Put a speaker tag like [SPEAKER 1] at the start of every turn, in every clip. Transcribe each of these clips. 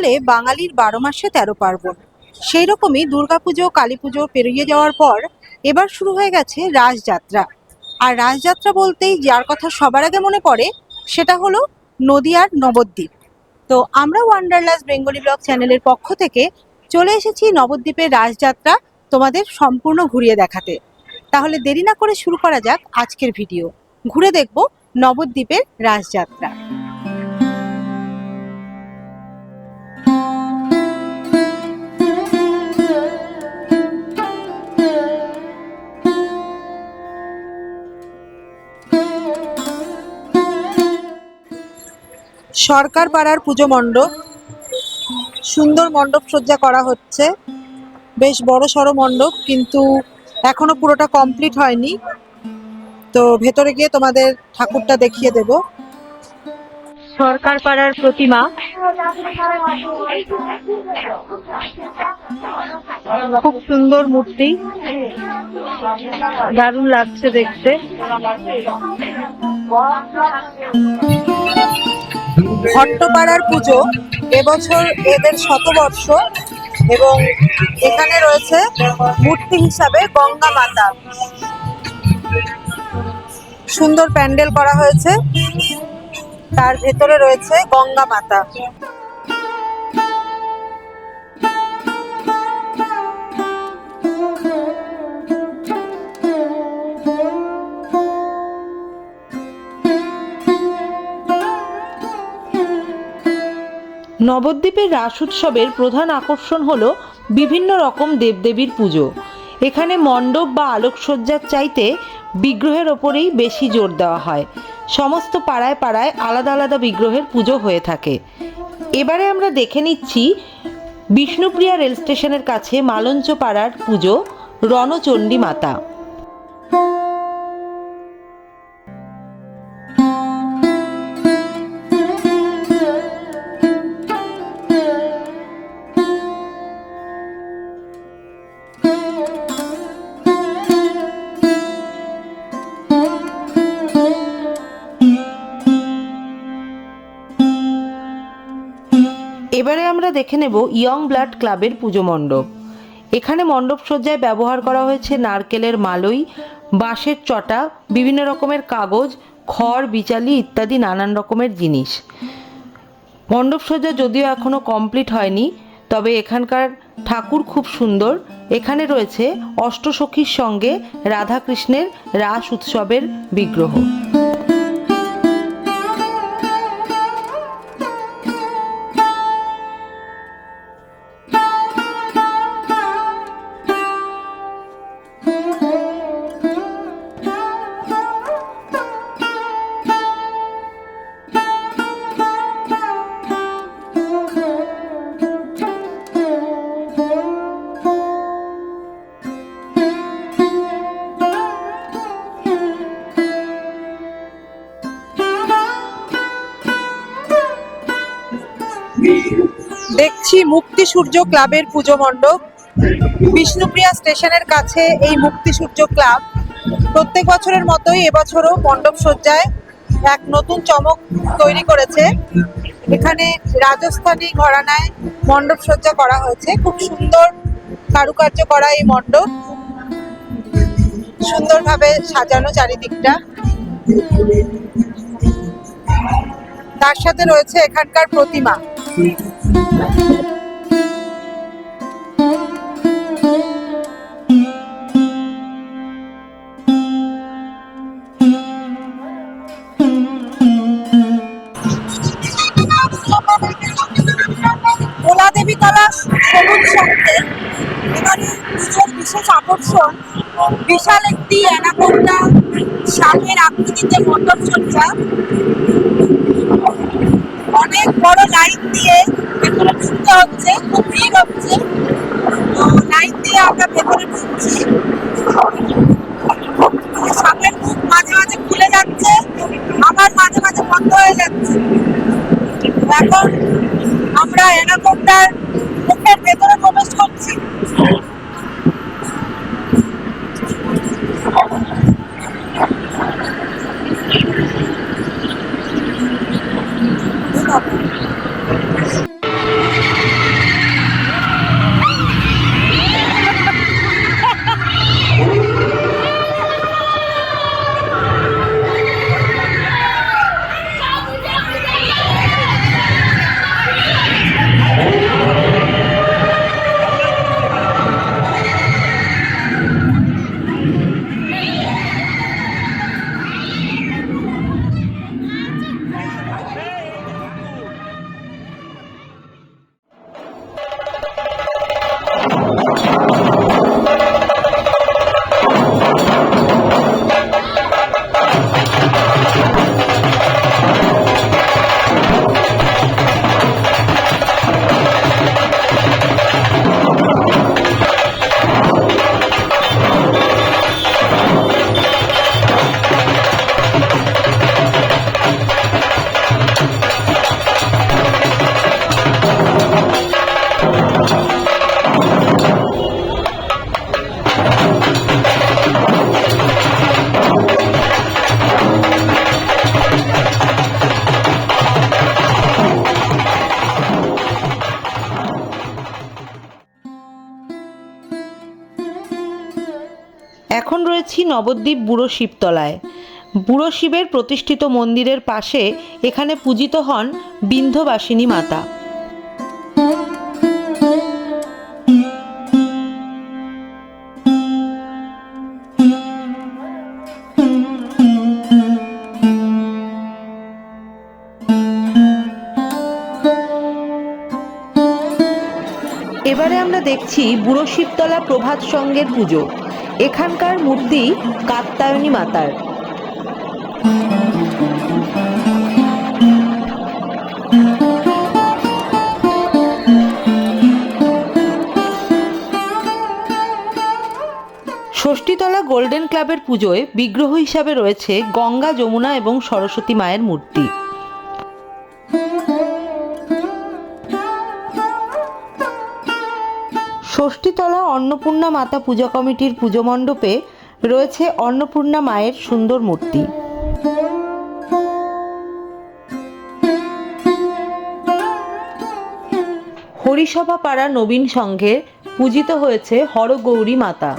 [SPEAKER 1] বলে বাঙালির বারো মাসে তেরো পার্বণ। সেই রকমই দুর্গাপুজো কালী পুজো পেরিয়ে যাওয়ার পর এবার শুরু হয়ে গেছে রাসযাত্রা। আর রাসযাত্রা বলতেই যার কথা সবার আগে মনে পড়ে, সেটা হলো নদিয়ার নবদ্বীপ। তো আমরা ওয়ান্ডারলাস বেঙ্গলি ব্লগ চ্যানেলের পক্ষ থেকে চলে এসেছি নবদ্বীপের রাসযাত্রা তোমাদের সম্পূর্ণ ঘুরিয়ে দেখাতে। তাহলে দেরি না করে শুরু করা যাক আজকের ভিডিও। ঘুরে দেখব নবদ্বীপের রাসযাত্রা। সরকার পাড়ার পুজো মণ্ডপ। সুন্দর মণ্ডপ সজ্জা করা হচ্ছে। বেশ বড় সড়ো মণ্ডপ, কিন্তু এখনও পুরোটা কমপ্লিট হয়নি। তো ভেতরে গিয়ে তোমাদের ঠাকুরটা দেখিয়ে দেব। সরকার পাড়ার প্রতিমা। খুব সুন্দর মূর্তি। দারুণ লাগছে দেখতে। ভট্টপাড়ার পুজো এবছর এদের শতবর্ষ এবং এখানে রয়েছে মূর্তি হিসাবে গঙ্গা মাতা। সুন্দর প্যান্ডেল করা হয়েছে। তার ভেতরে রয়েছে গঙ্গা মাতা।
[SPEAKER 2] নবদ্বীপের রাস উৎসবের প্রধান আকর্ষণ হল বিভিন্ন রকম দেবদেবীর পুজো। এখানে মণ্ডপ বা আলোকসজ্জার চাইতে বিগ্রহের ওপরেই বেশি জোর দেওয়া হয়। সমস্ত পাড়ায় পাড়ায় আলাদা আলাদা বিগ্রহের পুজো হয়ে থাকে। এবারে আমরা দেখে নিচ্ছি বিষ্ণুপ্রিয়া রেল স্টেশনের কাছে মালঞ্চ পাড়ার পুজো রণচণ্ডী মাতা এবারে আমরা দেখে নেব ইয়ং ব্লাড ক্লাবের পুজো মণ্ডপ। এখানে মণ্ডপ সজ্জায় ব্যবহার করা হয়েছে নারকেলের মালই, বাঁশের চটা, বিভিন্ন রকমের কাগজ, খড়, বিচালি ইত্যাদি নানান রকমের জিনিস। মণ্ডপ সজ্জা যদিও এখনও কমপ্লিট হয়নি, তবে এখানকার ঠাকুর খুব সুন্দর। এখানে রয়েছে অষ্টসখীর সঙ্গে রাধাকৃষ্ণের রাস উৎসবের বিগ্রহ।
[SPEAKER 1] মুক্তি সূর্য ক্লাবের পুজো মণ্ডপ। বিষ্ণুপ্রিয়া স্টেশনের কাছে এই মুক্তি সূর্য ক্লাব। প্রত্যেক বছরের মতোই এবছরও মণ্ডপ সজ্জায় এক নতুন চমক তৈরি করেছে। এখানে রাজস্থানী ঘরানায় মণ্ডপ সজ্জা করা হয়েছে। খুব সুন্দর কারুকার্য করা এই মণ্ডপ। সুন্দরভাবে সাজানো চারিদিকটা। তার সাথে রয়েছে এখানকার প্রতিমা। বিশেষ আকর্ষণ বিশাল একটি অ্যানাকোন্ডা সাপের আকৃতিতে সজ্জা অনেক বড় লাইট দিয়ে ভেতরে ঢুকতে হচ্ছে, খুব ভিড় হচ্ছে। তো লাইন দিয়ে আমরা ভেতরে ঢুকছি। সাপের মুখ মাঝে মাঝে খুলে যাচ্ছে, আবার মাঝে মাঝে বন্ধ হয়ে যাচ্ছে। এখন আমরা অ্যানাকোন্ডার মুখের ভেতরে প্রবেশ করছি।
[SPEAKER 2] এখন নবদ্বীপ বুড়ো শিবতলায়। বুড়ো শিবের প্রতিষ্ঠিত মন্দিরের পাশে এখানে পূজিত হন বিন্ধ্যবাসিনী মাতা। এবারে আমরা দেখছি বুড়ো শিবতলা প্রভাত সঙ্গের পুজো। এখানকার মূর্তি কাত্তায়নী মাতার। ষষ্ঠীতলা গোল্ডেন ক্লাবের পুজোয় বিগ্রহ হিসাবে রয়েছে গঙ্গা, যমুনা এবং সরস্বতী মায়ের মূর্তি। ষষ্ঠীতলা অন্নপূর্ণা মাতা পূজা কমিটির পুজো মণ্ডপে রয়েছে অন্নপূর্ণা মায়ের সুন্দর মূর্তি। হরিসভা পাড়া নবীন সংঘে পূজিত হয়েছে হরগৌরী মাতা।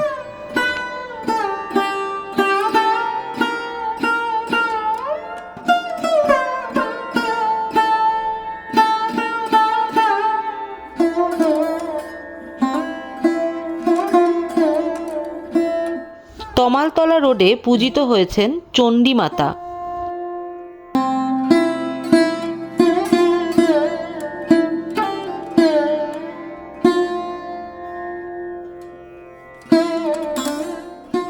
[SPEAKER 2] তমালতলা রোডে পূজিত হয়েছেন চণ্ডী মাতা।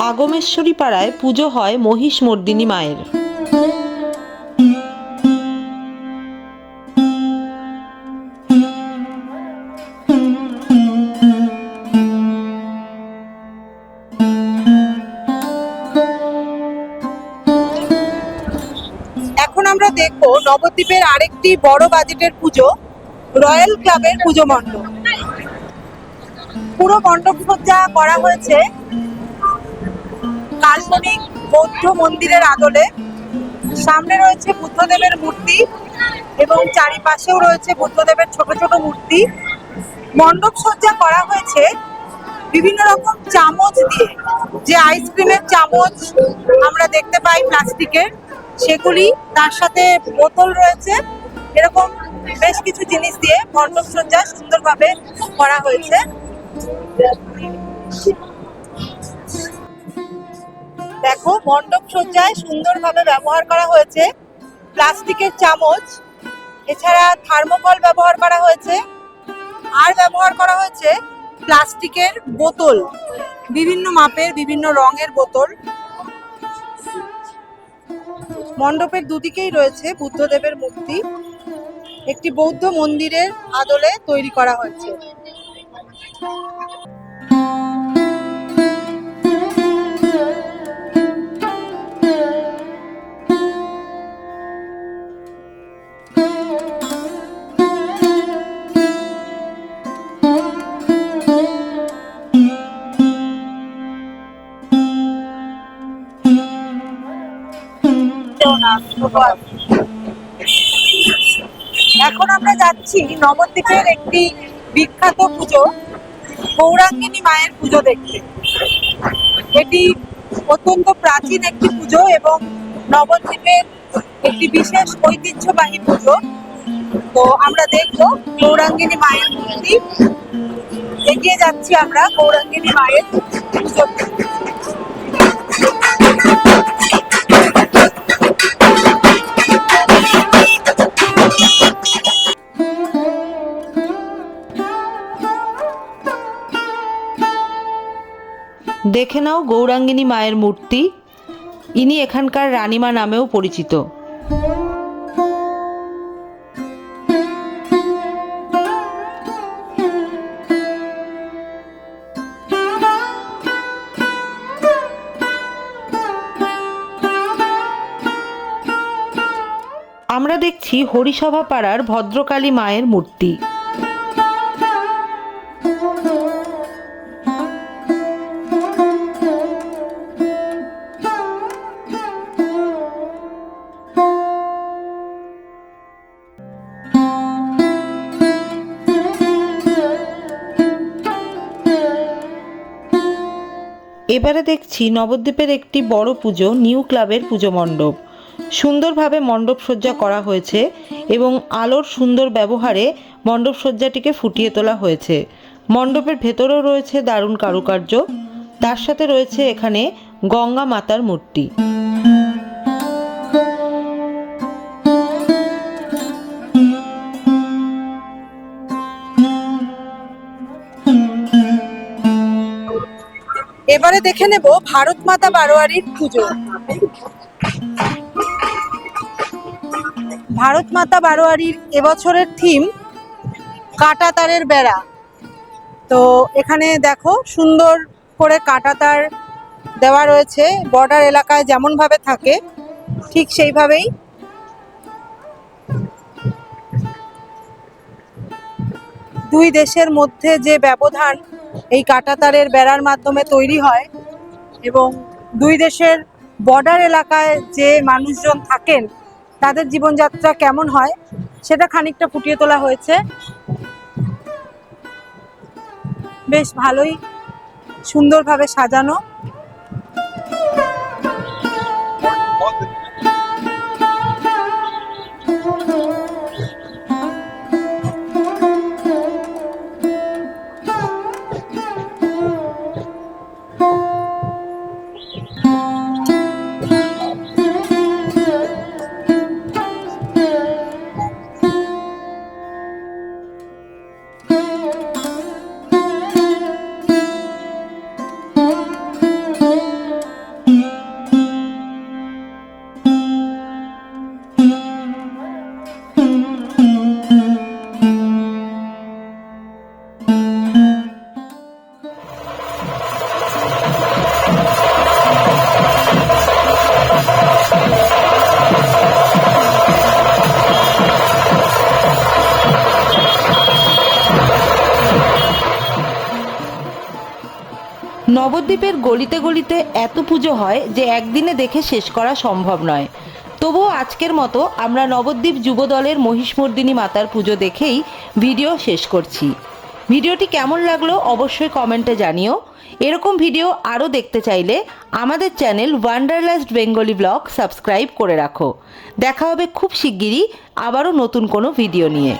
[SPEAKER 2] আগমেশ্বরী পাড়ায় পুজো হয় মহিষ মর্দিনী মায়ের।
[SPEAKER 1] দেখব নবদ্বীপের আরেকটি বড় বাজেটের পুজো, রয়্যাল ক্লাবের পুজো মণ্ডপ। পুরো মণ্ডপ সজ্জা করা হয়েছে কাল্পনিক বৌদ্ধ মন্দিরের আদলে। সামনে রয়েছে বুদ্ধদেবের মূর্তি এবং চারিপাশেও রয়েছে বুদ্ধদেবের ছোট ছোট মূর্তি। মণ্ডপ সজ্জা করা হয়েছে বিভিন্ন রকম চামচ দিয়ে। যে আইসক্রিমের চামচ আমরা দেখতে পাই প্লাস্টিকের সেগুলি তার সাথে বোতল রয়েছে। এরকম বেশ কিছু জিনিস দিয়ে মণ্ডপ সজ্জা সুন্দরভাবে করা হয়েছে। দেখো, মণ্ডপ সজ্জায় সুন্দরভাবে ব্যবহার করা হয়েছে। প্লাস্টিকের চামচ, এছাড়া থার্মোকল ব্যবহার করা হয়েছে। আর ব্যবহার করা হয়েছে প্লাস্টিকের বোতল, বিভিন্ন মাপের বিভিন্ন রঙের বোতল। মণ্ডপের দুদিকেই রয়েছে বুদ্ধদেবের মূর্তি। একটি বৌদ্ধ মন্দিরের আদলে তৈরি করা হয়েছে। এখন আমরা যাচ্ছি নবদ্বীপের একটি বিখ্যাত পুজো, গৌরাঙ্গিনী মায়ের পুজো দেখতে। এটি অত্যন্ত প্রাচীন একটি পুজো এবং নবদ্বীপের একটি বিশেষ ঐতিহ্যবাহী পুজো। তো আমরা দেখব গৌরাঙ্গিনী মায়ের মূর্তি। এগিয়ে যাচ্ছি আমরা গৌরাঙ্গিনী মায়ের পুজো
[SPEAKER 2] দেখে নাও গৌরাঙ্গিনী মায়ের মূর্তি। ইনি এখানকার রানীমা নামেও পরিচিত। আমরা দেখছি হরিসভা পাড়ার ভদ্রকালী মায়ের মূর্তি। এবারে দেখছি নবদ্বীপের একটি বড় পুজো, নিউ ক্লাবের পুজো মণ্ডপ। সুন্দরভাবে মণ্ডপ সজ্জা করা হয়েছে এবং আলোর সুন্দর ব্যবহারে মণ্ডপ সজ্জাটিকে ফুটিয়ে তোলা হয়েছে। মণ্ডপের ভেতরেও রয়েছে দারুণ কারুকার্য। তার সাথে রয়েছে এখানে গঙ্গা মাতার মূর্তি।
[SPEAKER 1] এবারে দেখে নেব ভারত মাতা বারোয়ারির পুজো। ভারত মাতা বারোয়ারির এবছরের থিম কাটা তারের বেড়া। তো এখানে দেখো সুন্দর করে কাটা তার দেওয়া রয়েছে। বর্ডার এলাকায় যেমন ভাবে থাকে, ঠিক সেইভাবেই দুই দেশের মধ্যে যে ব্যবধান এই কাঁটাতারের বেড়ার মাধ্যমে তৈরি হয় এবং দুই দেশের বর্ডার এলাকায় যে মানুষজন থাকেন, তাদের জীবনযাত্রা কেমন হয় সেটা খানিকটা ফুটিয়ে তোলা হয়েছে। বেশ ভালোই সুন্দরভাবে সাজানো।
[SPEAKER 2] নবদ্বীপের গলিতে গলিতে এত পুজো হয় যে একদিনে দেখে শেষ করা সম্ভব নয়। তবুও আজকের মতো আমরা নবদ্বীপ যুবদলের মহিষমর্দিনী মাতার পুজো দেখেই ভিডিও শেষ করছি। ভিডিওটি কেমন লাগল অবশ্যই কমেন্টে জানিও। এরকম ভিডিও আরও দেখতে চাইলে আমাদের channel Wanderlust Bengali blog subscribe করে রাখো। দেখা হবে খুব শিগগিরই আবারও নতুন কোনো ভিডিও নিয়ে।